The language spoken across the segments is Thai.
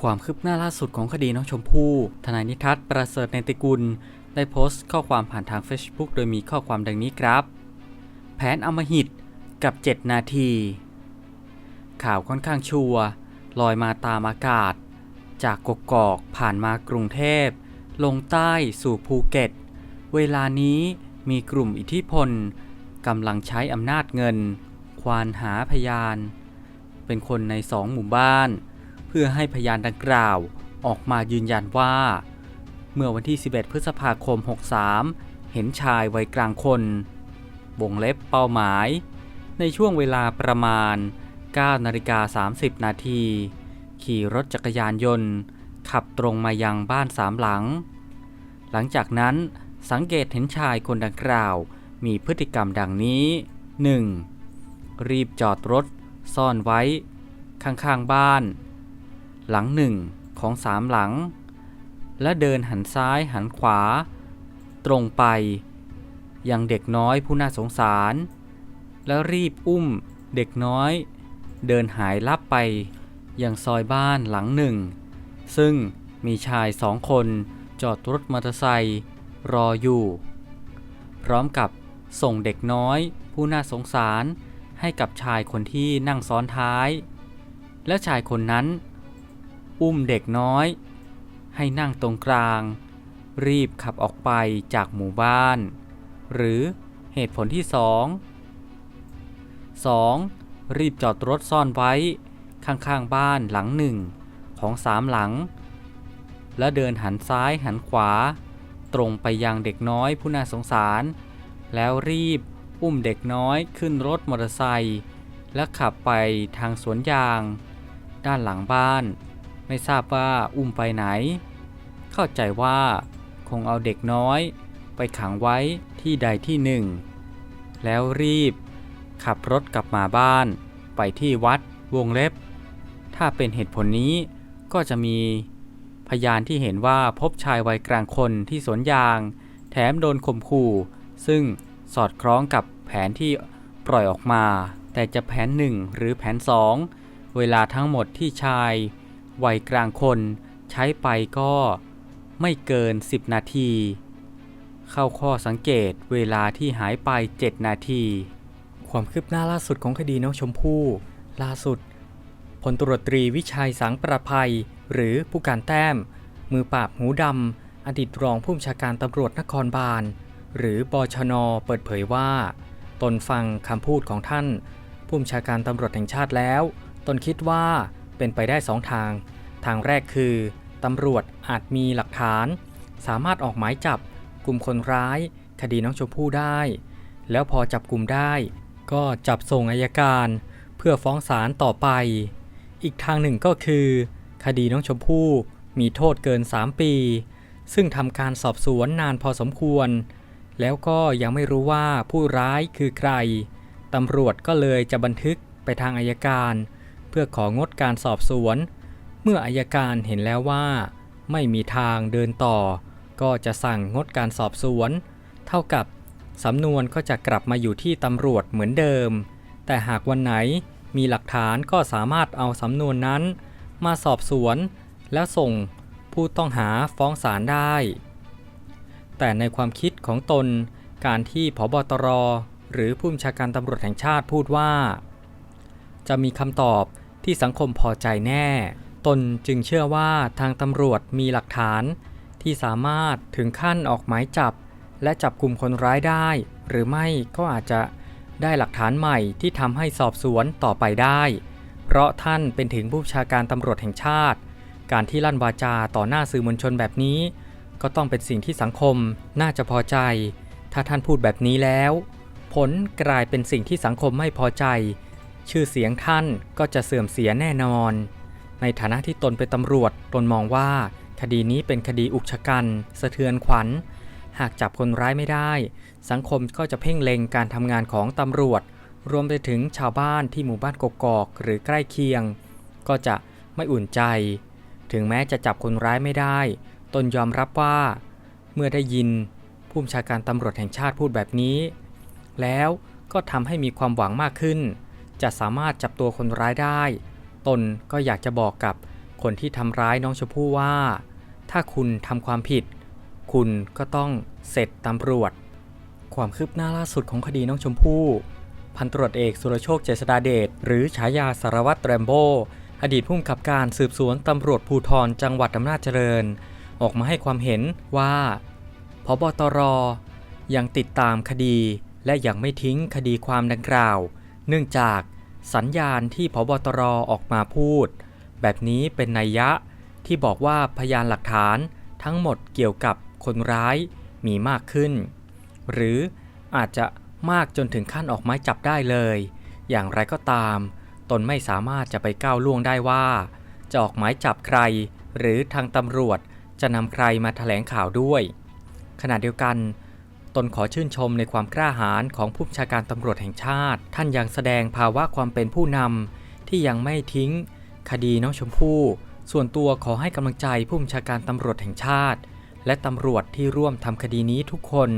ความคืบหน้าล่าสุดของคดีน้องชมพู่ทนายนิทัศน์ประเสริฐในติกุล ได้โพสต์ข้อความผ่านทาง Facebook โดยมีข้อความดังนี้ครับ แผนอำมหิตกับ 7 นาที ข่าวค่อนข้างชัวร์ลอยมาตามอากาศ จากกกอกผ่านมากรุงเทพ ลงใต้สู่ภูเก็ต เวลานี้มีกลุ่มอิทธิพลกำลังใช้อำนาจเงิน ควานหาพยาน เป็นคนในสองหมู่บ้าน พื่อให้พยานดังกล่าวออกมายืนยันว่า เมื่อวันที่ 11 พฤษภาคม 63 เห็นชายวัยกลางคนวงเล็บเป้าหมาย ในช่วงเวลาประมาณ 9 นาฬิกา 30 นาทีขี่รถจักรยานยนต์ ขับตรงมายังบ้านสามหลัง หลังจากนั้นสังเกตเห็นชายคนดังกล่าว มีพฤติกรรมดังนี้ 1. รีบจอดรถ ซ่อนไว้ ข้างๆบ้าน หลังหนึ่งของสามหลัง และเดินหันซ้ายหันขวา ตรงไป ยังเด็กน้อยผู้น่าสงสาร แล้วรีบอุ้มเด็กน้อย เดินหายลับไปยังซอยบ้านหลังหนึ่ง ซึ่งมีชายสองคนจอดรถมอเตอร์ไซค์รออยู่ พร้อมกับส่งเด็กน้อยผู้น่าสงสารให้กับชายคนที่นั่งซ้อนท้าย แล้วชายคนนั้น อุ้มเด็กน้อย ให้นั่งตรงกลาง รีบขับออกไปจากหมู่บ้าน หรือเหตุผลที่สอง 2. รีบจอดรถซ่อนไว้ ข้างๆบ้านหลังหนึ่งของสามหลัง และเดินหันซ้ายหันขวา ตรงไปยังเด็กน้อยผู้น่าสงสาร แล้วรีบอุ้มเด็กน้อยขึ้นรถมอเตอร์ไซค์และขับไปทางสวนยาง ด้านหลังบ้าน ไม่ทราบว่าอุ้มไปไหน เข้าใจว่าคงเอาเด็กน้อย ไปขังไว้ที่ใดที่หนึ่ง แล้วรีบ ขับรถกลับมาบ้าน ไปที่วัดวงเล็บ ถ้าเป็นเหตุผลนี้ก็จะมีพยานที่เห็นว่าพบชายวัยกลางคนที่สวนยาง แถมโดนข่มขู่ ซึ่งสอดคล้องกับแผนที่ปล่อยออกมา แต่จะแผนหนึ่งหรือแผนสองเวลาทั้งหมดที่ชาย วัยกลางคนใช้ไปก็ไม่เกิน 10 นาที เข้าข้อสังเกตเวลาที่หายไป 7 นาที ความคืบหน้าล่าสุดของคดีน้องชมพู่ล่าสุดพลตรวจตรีวิชัยสังประภัย หรือผู้การแต้ม มือปราบหูดำอดีตรองผู้บัญชาการตำรวจนครบาล หรือบชนเปิดเผยว่า ตนฟังคำพูดของท่าน ผู้บัญชาการตำรวจแห่งชาติแล้ว ตนคิดว่า เป็นไปได้สองทาง ทางแรกคือตำรวจอาจมีหลักฐาน สามารถออกหมายจับกลุ่มคนร้าย คดีน้องชมพู่ได้ แล้วพอจับกลุ่มได้ ก็จับส่งอายการ เพื่อฟ้องศาลต่อไป อีกทางหนึ่งก็คือ คดีน้องชมพู่มีโทษเกิน 3 ปี ซึ่งทำการสอบสวนนานพอสมควร แล้วก็ยังไม่รู้ว่าผู้ร้ายคือใครตำรวจก็เลยจะบันทึกไปทางอายการเพื่อของดการสอบสวน เมื่ออายการเห็นแล้วว่า ไม่มีทางเดินต่อ ก็จะสั่งงดการสอบสวน เท่ากับสำนวนก็จะกลับมาอยู่ที่ตำรวจเหมือนเดิม แต่หากวันไหนมีหลักฐานก็สามารถเอาสำนวนนั้น มาสอบสวน แล้วส่งผู้ต้องหาฟ้องศาลได้ แต่ในความคิดของตนการที่พบตร หรือผู้บัญชาการตำรวจแห่งชาติพูดว่า จะมีคำตอบ ที่สังคมพอใจแน่ ตนจึงเชื่อว่าทางตำรวจมีหลักฐาน ที่สามารถถึงขั้นออกหมายจับ และจับกลุ่มคนร้ายได้ หรือไม่ก็อาจจะได้หลักฐานใหม่ที่ทำให้สอบสวนต่อไปได้ เพราะท่านเป็นถึงผู้บัญชาการตำรวจแห่งชาติ การที่ลั่นวาจาต่อหน้าสื่อมวลชนแบบนี้ ก็ต้องเป็นสิ่งที่สังคมน่าจะพอใจ ถ้าท่านพูดแบบนี้แล้ว ผลกลายเป็นสิ่งที่สังคมไม่พอใจ ชื่อเสียงท่านก็จะเสื่อมเสียแน่นอน ในฐานะที่ตนเป็นตำรวจ ตนมองว่า คดีนี้เป็นคดีอุกชะกันสะเทือนขวัญ หากจับคนร้ายไม่ได้ สังคมก็จะเพ่งเล็งการทำงานของตำรวจ รวมไปถึงชาวบ้านที่หมู่บ้านกกอกหรือใกล้เคียง ก็จะไม่อุ่นใจ ถึงแม้จะจับคนร้ายไม่ได้ ตนยอมรับว่า เมื่อได้ยินผู้บัญชาการตำรวจแห่งชาติพูดแบบนี้ แล้วก็ทำให้มีความหวังมากขึ้น จะสามารถจับตัวคนร้ายได้ ตนก็อยากจะบอกกับคนที่ทำร้ายน้องชมพู่ว่า ถ้าคุณทำความผิด คุณก็ต้องเสร็จตำรวจ ความคืบหน้าล่าสุดของคดีน้องชมพู่ พันตรวจเอกสุรโชคเจษดาเดชหรือฉายาสารวัตรแรมโบอดีตผู้กำกับการสืบสวนตำรวจภูธรจังหวัดอำนาจเจริญ ออกมาให้ความเห็นว่าพบตรยังติดตามคดีและยังไม่ทิ้งคดีความดังกล่าว เนื่องจากสัญญาณที่พบตรออกมาพูด แบบนี้เป็นนัยยะที่บอกว่าพยานหลักฐานทั้งหมดเกี่ยวกับคนร้ายมีมากขึ้น หรืออาจจะมากจนถึงขั้นออกไม้จับได้เลย อย่างไรก็ตาม ตนไม่สามารถจะไปก้าวล่วงได้ว่า จะออกหมายจับใคร หรือทางตำรวจจะนำใครมาแถลงข่าวด้วย ขณะเดียวกัน ตนขอชื่นชมในความกล้าหาญของผู้บัญชาการตำรวจแห่งชาติ ท่านยังแสดงภาวะความเป็นผู้นำที่ยังไม่ทิ้ง คดีน้องชมพู่ ส่วนตัวขอให้กำลังใจผู้บัญชาการตำรวจแห่งชาติ และตำรวจที่ร่วมทำคดีนี้ทุกคน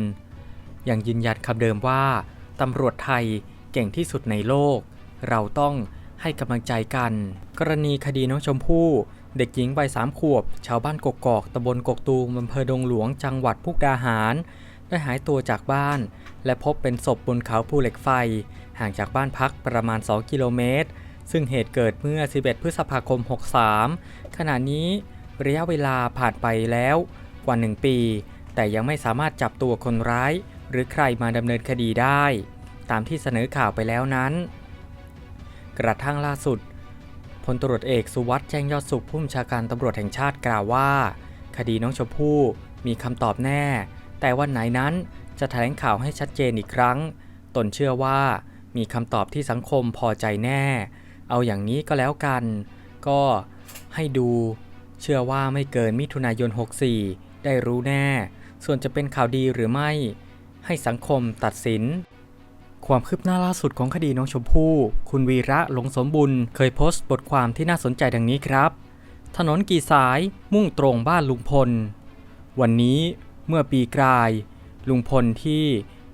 ยังยืนยันคำเดิมว่าตำรวจไทยเก่งที่สุดในโลก เราต้องให้กำลังใจกัน กรณีคดีน้องชมพู่เด็กหญิงวัยสามขวบ ชาวบ้านกกอกตำบลกกตูมอำเภอดงหลวงจังหวัดพุกดาหาร ได้หายตัวจากบ้าน และพบเป็นศพบนเขาภูเหล็กไฟ ห่างจากบ้านพักประมาณ 2 กิโลเมตร ซึ่งเหตุเกิดเมื่อ 11 พฤษภาคม 63 ขณะนี้ระยะเวลาผ่านไปแล้วกว่า 1 ปี แต่ยังไม่สามารถจับตัวคนร้าย หรือใครมาดำเนินคดีได้ ตามที่เสนอข่าวไปแล้วนั้น กระทั่งล่าสุดพลตรวจเอกสุวัสด์แจ้งยอดสุขผู้บัญชาการตำรวจแห่งชาติกล่าวว่า คดีน้องชมพู่มีคำตอบแน่ แต่วันไหนนั้นจะแถลงข่าวให้ชัดเจนอีกครั้ง ตนเชื่อว่ามีคำตอบที่สังคมพอใจแน่ เอาอย่างนี้ก็แล้วกัน ก็ให้ดู เชื่อว่าไม่เกินมิถุนายน 64 ได้รู้แน่ ส่วนจะเป็นข่าวดีหรือไม่ ให้สังคมตัดสิน ความคืบหน้าล่าสุดของคดีน้องชมพู่ คุณวีระหลงสมบุญเคยโพสต์บทความที่น่าสนใจดังนี้ครับ ถนนกี่สายมุ่งตรงบ้านลุงพล วันนี้ เมื่อปีกลาย ลุงพลที่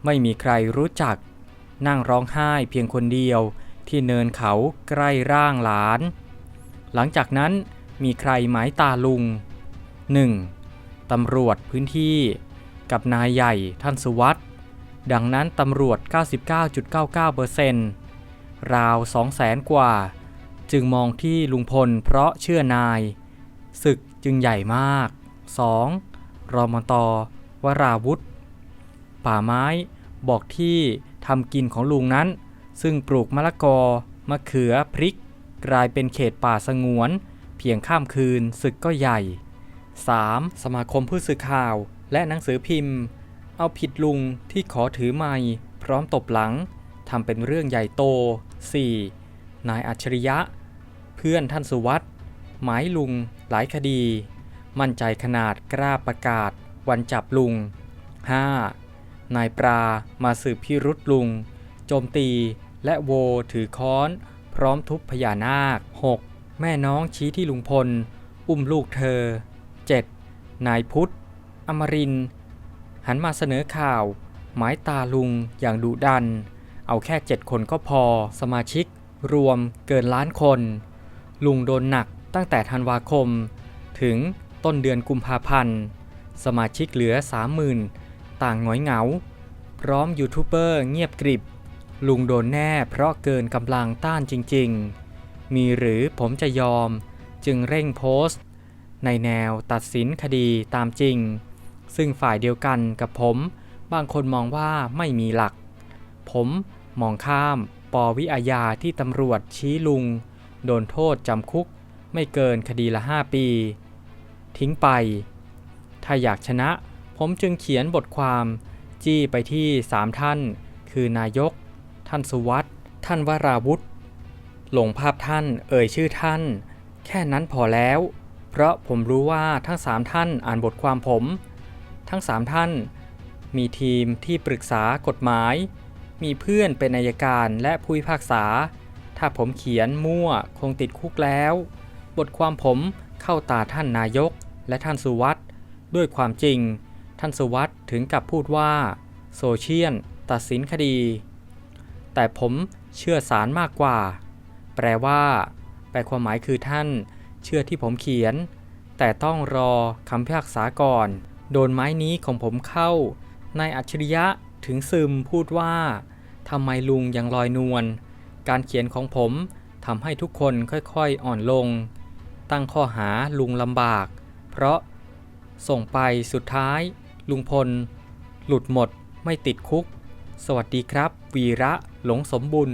ไม่มีใครรู้จัก นั่งร้องไห้เพียงคนเดียวที่เนินเขาใกล้ร่างหลาน หลังจากนั้นมีใครหมายตาลุง 1. ตำรวจพื้นที่ กับนายใหญ่ท่านสุวัสด์ดังนั้นตำรวจ 99.99%ราว 200,000 กว่า จึงมองที่ลุงพลเพราะเชื่อนาย ศึกจึงใหญ่มาก 2. รมตวราวุธ ป่าไม้บอกที่ทำกินของลุงนั้น ซึ่งปลูกมะละกอ มะเขือพริก กลายเป็นเขตป่าสงวน เพียงข้ามคืนศึกก็ใหญ่ 3. สมาคมผู้สื่อข่าวและหนังสือพิมพ์ เอาผิดลุงที่ขอถือไม้พร้อมตบหลังทำเป็นเรื่องใหญ่โต 4. นายอัจฉริยะ เพื่อนท่านสุวัสด์หมายลุงหลายคดี มั่นใจขนาดกล้าประกาศ วันจับลุง 5. นายปลามาสืบพิรุษลุง โจมตีและโวถือค้อน พร้อมทุบพญานาค 6. แม่น้องชี้ที่ลุงพล อุ้มลูกเธอ 7. นายพุทธ อมริน หันมาเสนอข่าว หมายตาลุงอย่างดุดัน เอาแค่ 7 คนก็พอ สมาชิก รวมเกินล้านคน ลุงโดนหนักตั้งแต่ธันวาคม ถึง ต้นเดือนกุมภาพันธ์ สมาชิกเหลือ 30,000 ต่างหงอยเหงา พร้อมยูทูบเบอร์เงียบกริบ ลุงโดนแน่เพราะเกินกำลังต้านจริง ๆ มีหรือผมจะยอม จึงเร่งโพสต์ ในแนวตัดสินคดีตามจริง ซึ่งฝ่ายเดียวกันกับผม บางคนมองว่าไม่มีหลัก ผมมองข้ามปวิอาญาที่ตำรวจชี้ลุง โดนโทษจำคุกไม่เกินคดีละ 5 ปี ทิ้งไป ถ้าอยากชนะ ผมจึงเขียนบทความจี้ไปที่3ท่าน คือนายก ท่านสุวัสด์ท่านวราวุธลงภาพท่านเอ่ยชื่อท่าน แค่นั้นพอแล้ว เพราะผมรู้ว่าทั้ง3ท่านอ่านบทความผม ทั้ง3ท่าน มีทีมที่ปรึกษากฎหมาย มีเพื่อนเป็นนายการและผู้พิพากษา ถ้าผมเขียนมั่วคงติดคุกแล้ว บทความผมเข้าตาท่านนายก และท่านสุวัสด์ด้วยความจริง ท่านสุวัสด์ถึงกับพูดว่า โซเชียลตัดสินคดี แต่ผมเชื่อสารมากกว่า แปลว่า แปลความหมายคือท่าน เชื่อที่ผมเขียน แต่ต้องรอคำพิพากษาก่อน โดนไม้นี้ของผมเข้านายอัจฉริยะถึงซึมพูดว่าทำไมลุงยังลอยนวลการเขียนของผมทำให้ทุกคนค่อยๆอ่อนลง ตั้งข้อหาลุงลำบาก เพราะส่งไปสุดท้าย ลุงพล หลุดหมดไม่ติดคุก สวัสดีครับ วีระหลงสมบุญ